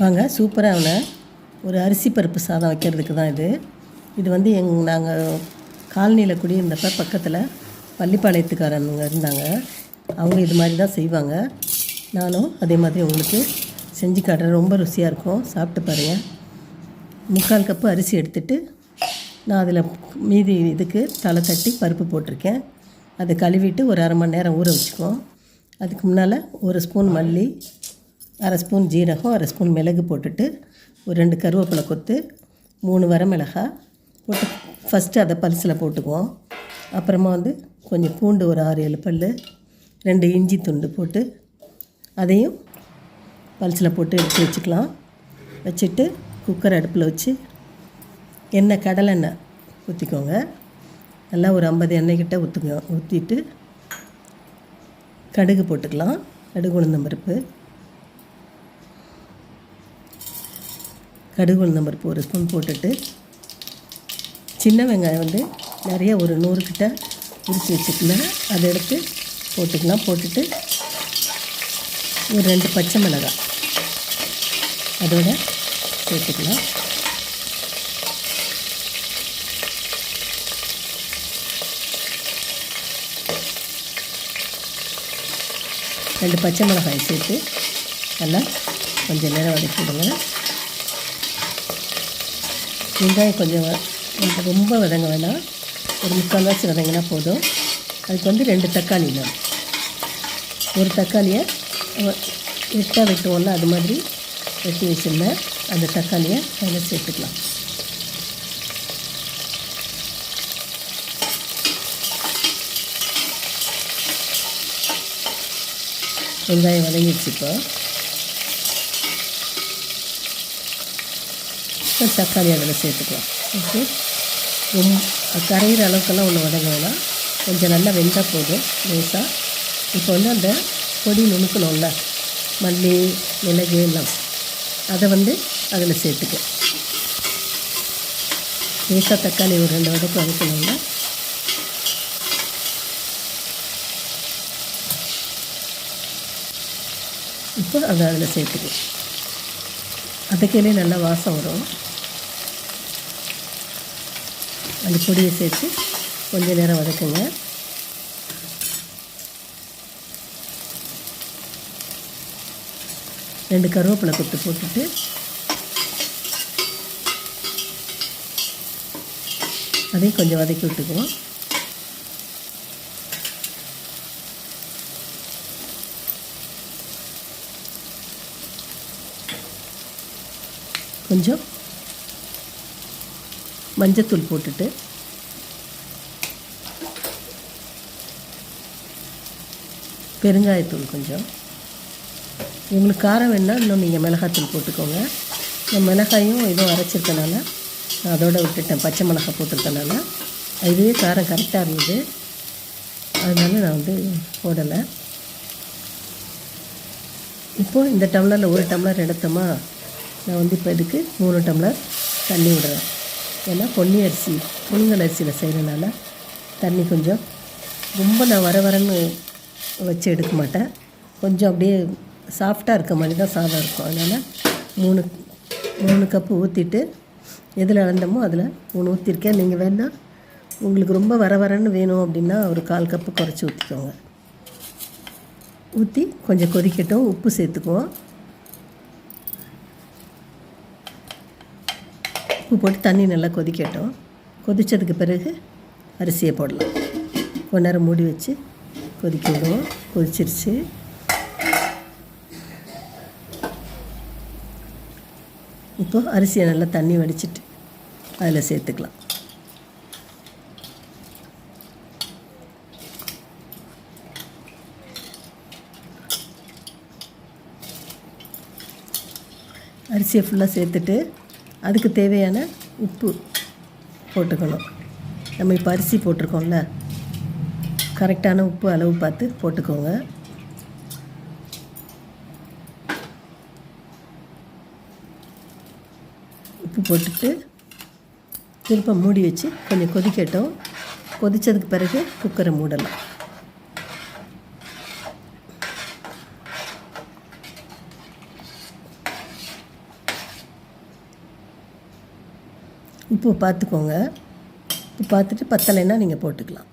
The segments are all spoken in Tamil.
வாங்க சூப்பரான ஒரு அரிசி பருப்பு சாதம் வைக்கிறதுக்கு தான் இது. இது வந்து எங் நாங்கள் காலனியில் குடியிருந்தப்ப பக்கத்தில் பள்ளிப்பாளையத்துக்காரங்க இருந்தாங்க. அவங்க இது மாதிரி தான் செய்வாங்க. நானும் அதே மாதிரி உங்களுக்கு செஞ்சு காட்டுறேன். ரொம்ப ருசியாக இருக்கும். சாப்பிட்டு பாருங்கள் முக்கால் கப்பு அரிசி எடுத்துட்டு நான் அதில் மீதி இதுக்கு தலை தட்டி பருப்பு போட்டிருக்கேன். அதை கழுவிட்டு ஒரு அரை மணி நேரம் ஊற வச்சுக்குவோம். அதுக்கு முன்னால் ஒரு ஸ்பூன் மல்லி அரை ஸ்பூன் ஜீரகம் அரை ஸ்பூன் மிளகு போட்டுட்டு ஒரு ரெண்டு கருவேப்பிலை கொத்து மூணு வரமிளகாய் போட்டு ஃபஸ்ட்டு அதை பல்சில் போட்டுக்குவோம். அப்புறமா வந்து கொஞ்சம் பூண்டு ஒரு ஆறு ஏழு பல் ரெண்டு இஞ்சி துண்டு போட்டு அதையும் பல்சில் போட்டு எடுத்து வச்சுக்கலாம். வச்சுட்டு குக்கர் அடுப்பில் வச்சு எண்ணெய் கடலெண்ணெய் ஊற்றிக்கோங்க நல்லா ஒரு ஐம்பது எண்ணெய் கிட்ட ஊற்றுங்க ஊற்றிட்டு கடுகு போட்டுக்கலாம். கடுகு உளுந்தம் கடுகு உளுந்தம் பருப்பு ஒரு ஸ்பூன் போட்டுட்டு சின்ன வெங்காயம் வந்து நிறைய ஒரு நூறு கிட்ட உரித்து வச்சுக்கலாம். அதை எடுத்து போட்டுக்கலாம். போட்டுட்டு ஒரு ரெண்டு பச்சை மிளகாய் அதோட சேர்த்துக்கலாம். ரெண்டு பச்சை மிளகாய் சேர்த்து நல்லா கொஞ்சம் நேரம் வதக்கிடுங்க. வெங்காயம் கொஞ்சம் ரொம்ப வதங்க வேணாம். ஒரு முக்கால்வாசி வதங்கினா போதும். அதுக்கு வந்து ரெண்டு தக்காளி தான் ஒரு தக்காளியை எட்டாக வெட்டுவோம்ல அது மாதிரி வெட்டி வச்சுருந்தேன். அந்த தக்காளியை அதில் சேர்த்துக்கலாம். வெங்காயம் வதங்கிடுச்சு இப்போ. இப்போ தக்காளி அதில் சேர்த்துக்கலாம். ஓகே? ரொம்ப கரையிற அளவுக்கெல்லாம் ஒன்று வதங்க வேணாம். கொஞ்சம் நல்லா வெந்தால் போதும் லேசாக இப்போ வந்து அந்த பொடி நுணுக்கணும்ல? மல்லி மிளகு எல்லாம். அதை வந்து அதில் சேர்த்துக்க லேசாக தக்காளி ஒரு ரெண்டு வதக்கு வதக்கணும்ல? இப்போ அதை அதில் சேர்த்துக்கலாம். அதுக்கையிலே நல்லா வாசம் வரும். அந்த பொடியை சேர்த்து கொஞ்சம் நேரம் வதக்குங்க. ரெண்டு கருவேப்பிலை கொத்து போட்டுட்டு அதையும் கொஞ்சம் வதக்கி விட்டுக்குவோம். கொஞ்சம் மஞ்சத்தூள் போட்டுட்டு பெருங்காயத்தூள் கொஞ்சம். உங்களுக்கு காரம் வேணால் இன்னும் நீங்கள் மிளகாத்தூள் போட்டுக்கோங்க. நான் மிளகாயும் இதுவும் அரைச்சிருக்கனால நான் அதோட விட்டுட்டேன். பச்சை மிளகாய் போட்டிருக்கனால இதுவே காரம் கரெக்டாக இருந்தது. அதனால நான் வந்து போடலை. இப்போது இந்த டம்ளரில் ஒரு டம்ளர் எடுத்தோமா? நான் வந்து இப்போ இதுக்கு மூணு டம்ளர் தண்ணி விடுறேன். ஏன்னா பொன்னி அரிசி புழுங்கல் அரிசியில் செய்கிறனால தண்ணி கொஞ்சம் ரொம்ப நான் வர வரன்னு வச்சு எடுக்க மாட்டேன். கொஞ்சம் அப்படியே சாஃப்டாக இருக்க மாதிரி தான் சாதம் இருக்கும். அதனால் மூணு மூணு கப்பு ஊற்றிட்டு எதில் அளந்தமோ அதில் மூணு ஊற்றிருக்கேன் நீங்கள் வேணால் உங்களுக்கு ரொம்ப வர வரன்னு வேணும் அப்படின்னா ஒரு கால் கப்பு குறைச்சி ஊற்றிக்கோங்க ஊற்றி கொஞ்சம் கொதிக்கட்டும். உப்பு சேர்த்துக்குவோம். உப்பு போட்டு தண்ணி நல்லா கொதிக்கட்டும். கொதித்ததுக்கு பிறகு அரிசியை போடலாம். கொஞ்ச நேரம் மூடி வச்சு கொதிக்க விடுவோம். கொதிச்சிருச்சு. இப்போ அரிசியை நல்லா தண்ணி வடிச்சிட்டு அதில் சேர்த்துக்கலாம். அரிசியை ஃபுல்லாக சேர்த்துட்டு அதுக்கு தேவையான உப்பு போட்டுக்கணும். நம்ம இப்போ அரிசி போட்டிருக்கோம்ல கரெக்டான உப்பு அளவு பார்த்து போட்டுக்கோங்க. உப்பு போட்டுட்டு திரும்ப மூடி வச்சு கொஞ்சம் கொதிக்கட்டும். கொதித்ததுக்கு பிறகு குக்கரை மூடலாம். உப்பு பார்த்துக்கோங்க. உப்பு பார்த்துட்டு பத்தலைன்னா நீங்கள் போட்டுக்கலாம்.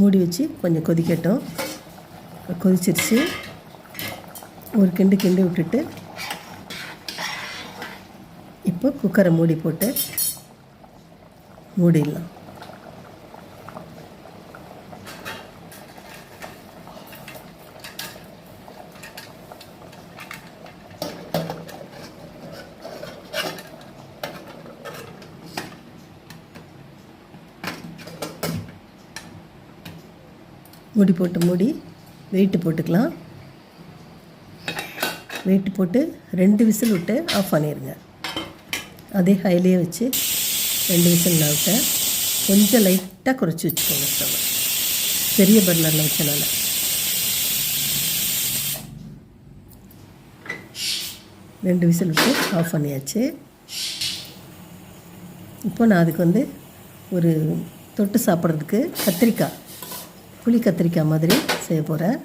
மூடி வச்சு கொஞ்சம் கொதிக்கட்டும். கொதிச்சிருச்சு. ஒரு கிண்டு கிண்டி விட்டுட்டு இப்போ குக்கரை மூடி போட்டு மூடிடலாம். மூடி போட்டு மூடி வெயிட்டு போட்டுக்கலாம். வெயிட்டு போட்டு ரெண்டு விசில் விட்டு ஆஃப் பண்ணிடுங்க அதே ஹைலியே வச்சு ரெண்டு விசில் நான் விட்டேன். கொஞ்சம் லைட்டாக குறைச்சி வச்சுக்கோங்க ஸ்டவ் பெரிய பர்னரில் வச்சனால. ரெண்டு விசில் விட்டு ஆஃப் பண்ணியாச்சு. இப்போ நான் அதுக்கு வந்து ஒரு தொட்டு சாப்பிட்றதுக்கு கத்திரிக்காய் புளி கத்திரிக்காய் மாதிரி செய்ய போகிறேன்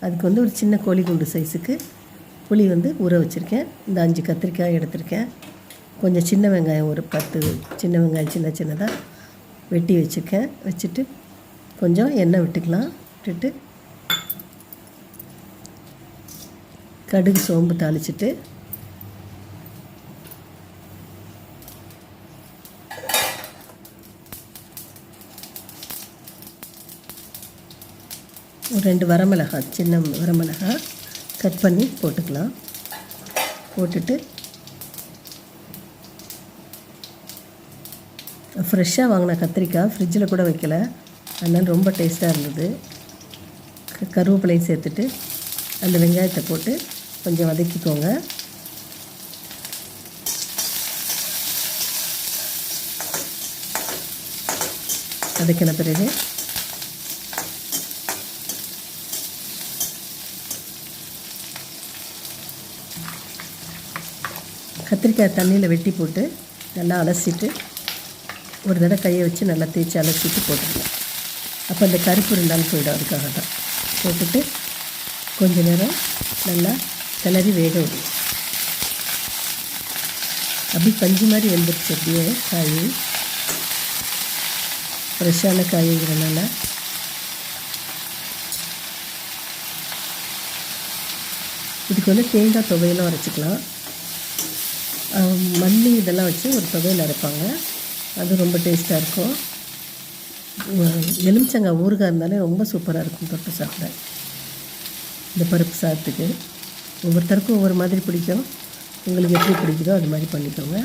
அதுக்கு வந்து ஒரு சின்ன கோழி குண்டு சைஸுக்கு புளி வந்து ஊற வச்சுருக்கேன். இந்த அஞ்சு கத்திரிக்காய் எடுத்திருக்கேன். கொஞ்சம் சின்ன வெங்காயம் ஒரு பத்து சின்ன வெங்காயம் சின்ன சின்னதாக வெட்டி வச்சுருக்கேன். வச்சுட்டு கொஞ்சம் எண்ணெய் விட்டுக்கலாம். விட்டுட்டு கடுகு சோம்பு தாளிச்சிட்டு ரெண்டு வரமிளகா சின்ன வரமிளகா கட் பண்ணி போட்டுக்கலாம். போட்டுட்டு ஃப்ரெஷ்ஷாக வாங்கின கத்திரிக்காய் ஃப்ரிட்ஜில் கூட வைக்கல. அதனால் ரொம்ப டேஸ்ட்டாக இருந்தது. க கருவேப்பிலையும் சேர்த்துட்டு அந்த வெங்காயத்தை போட்டு கொஞ்சம் வதக்கிக்கோங்க. வதக்கின பிறகு கத்திரிக்காய் தண்ணியில் வெட்டி போட்டு நல்லா அலசிட்டு ஒரு தடவை கையை வச்சு நல்லா தேய்ச்சி அலசிட்டு போட்டுக்கலாம். அப்போ அந்த கருப்பு இருந்தாலும் போயிடும் அதுக்காக தான் போட்டுட்டு கொஞ்ச நேரம் நல்லா கிளறி வேக விடும் அப்படி பஞ்சு மாதிரி வெந்துருச்சு அப்படியே காய். ஃப்ரெஷ்ஷான காய்ங்கிறனால. இதுக்கு வந்து தேங்காய் துவையெல்லாம் அரைச்சிக்கலாம். மல்லி இதெல்லாம் வச்சு ஒரு துவையல் அரைப்பாங்க. அது ரொம்ப டேஸ்ட்டாக இருக்கும். எலுமிச்சங்காய் ஊறுகாய் இருந்தாலே ரொம்ப சூப்பராக இருக்கும் தொட்டு சாப்பிட. இந்த பருப்பு சாதத்துக்கு. ஒவ்வொருத்தருக்கும் ஒவ்வொரு மாதிரி பிடிக்கும். உங்களுக்கு எப்படி பிடிக்குதோ அது மாதிரி பண்ணிக்கோங்க.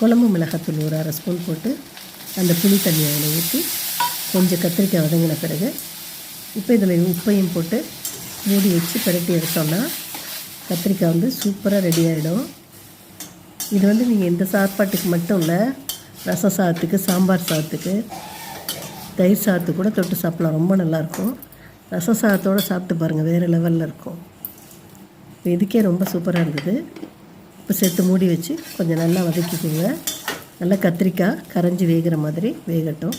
குழம்பு மிளகாத்தூள் ஒரு அரை ஸ்பூன் போட்டு அந்த புளி தண்ணியை அதில் ஊற்றி கொஞ்சம் கத்திரிக்காய் வதங்கின பிறகு இப்போ இதில் உப்பையும் போட்டு மூடி வச்சு பிரட்டி எடுத்தோம்னா கத்திரிக்காய் வந்து சூப்பராக ரெடி ஆகிடும் இது வந்து நீங்கள் இந்த சாப்பாட்டுக்கு மட்டும் இல்லை ரசம் சாதத்துக்கு சாம்பார் சாதத்துக்கு தயிர் சாதத்து கூட தொட்டு சாப்பிட்லாம். ரொம்ப நல்லாயிருக்கும். ரச சாதத்தோடு சாப்பிட்டு பாருங்கள் வேறு லெவலில் இருக்கும். இப்போ இதுக்கே ரொம்ப சூப்பராக இருந்தது. இப்போ சேர்த்து மூடி வச்சு கொஞ்சம் நல்லா வதக்கிக்கோங்க. நல்லா கத்திரிக்காய் கரைஞ்சி வேகிற மாதிரி வேகட்டும்.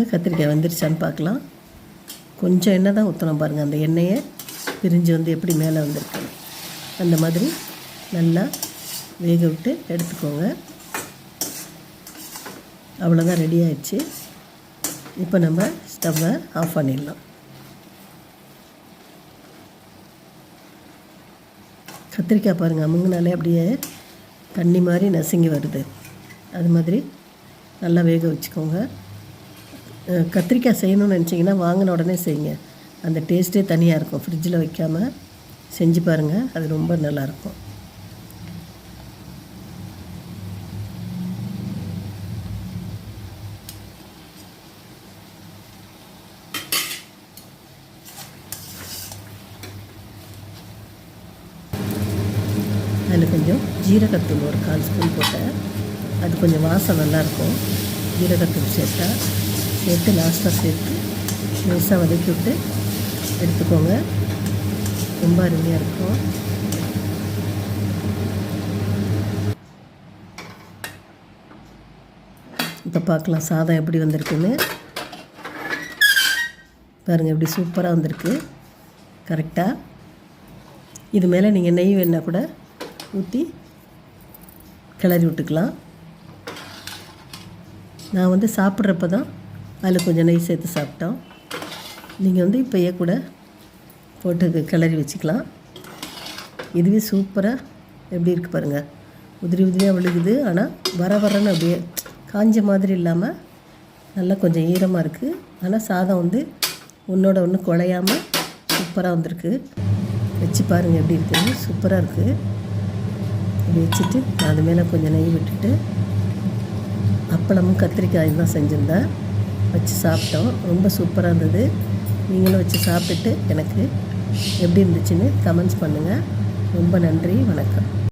பாருங்கள் கத்திரிக்காய் வந்துருச்சான்னு பார்க்கலாம். கொஞ்சம் எண்ணெய் தான் ஊற்றணும் பாருங்கள் அந்த எண்ணெயை பிரிஞ்சு வந்து எப்படி மேலே வந்திருக்கு. அந்த மாதிரி நல்லா வேக விட்டு எடுத்துக்கோங்க. அவ்வளோதான் ரெடி ஆயிடுச்சு. இப்போ நம்ம ஸ்டவ்வை ஆஃப் பண்ணிடலாம். கத்திரிக்காய் பாருங்கள் அமுங்கினாலே அப்படியே தண்ணி மாதிரி நசுங்கி வருது. அது மாதிரி நல்லா வேக வச்சுக்கோங்க. கத்திரிக்காய் செய்யணும்னு நினச்சிங்கன்னா வாங்கின உடனே செய்யுங்க. அந்த டேஸ்ட்டே தனியாக இருக்கும். ஃப்ரிட்ஜில் வைக்காமல் செஞ்சு பாருங்கள் அது ரொம்ப நல்லாயிருக்கும். அதில் கொஞ்சம் ஜீரகத்தூள் ஒரு கால் ஸ்பூன் போட்டேன். அது கொஞ்சம் வாசம் நல்லாயிருக்கும். ஜீரகத்தூள் சேர்த்தா சேர்த்து லாஸ்ட்டாக சேர்த்து லேசாக வதக்கி விட்டு எடுத்துக்கோங்க. ரொம்ப அருமையாக இருக்கும். இப்போ பார்க்கலாம் சாதம் எப்படி வந்திருக்குன்னு. பாருங்கள் எப்படி சூப்பராக வந்திருக்கு. கரெக்டாக இது மேலே நீங்கள் நெய் வேணால் கூட ஊற்றி கிளறி விட்டுக்கலாம். நான் வந்து சாப்பிட்றப்ப தான் அதில் கொஞ்சம் நெய் சேர்த்து சாப்பிட்டோம். நீங்கள் வந்து இப்போயே கூட போட்டு கிளறி வச்சுக்கலாம். இதுவே சூப்பராக எப்படி இருக்குது பாருங்கள் உதிரி உதிரியாக விழுகுது. ஆனால் வர வரன்னு அப்படியே காஞ்ச மாதிரி இல்லாமல் நல்லா கொஞ்சம் ஈரமாக இருக்குது ஆனால் சாதம் வந்து ஒன்றோட ஒன்று குழையாமல் சூப்பராக வந்திருக்கு. வச்சு பாருங்கள் எப்படி இருக்குன்னு. சூப்பராக இருக்குது இப்படி வச்சுட்டு நான் அது மேலே கொஞ்சம் நெய் விட்டுட்டு அப்பளமும் கத்திரிக்காயும் தான் செஞ்சுருந்தேன். வச்சு சாப்பிட்டோம். ரொம்ப சூப்பராக இருந்தது. நீங்களும் வச்சு சாப்பிட்டுட்டு எனக்கு எப்படி இருந்துச்சுன்னு கமெண்ட்ஸ் பண்ணுங்கள் ரொம்ப நன்றி. வணக்கம்.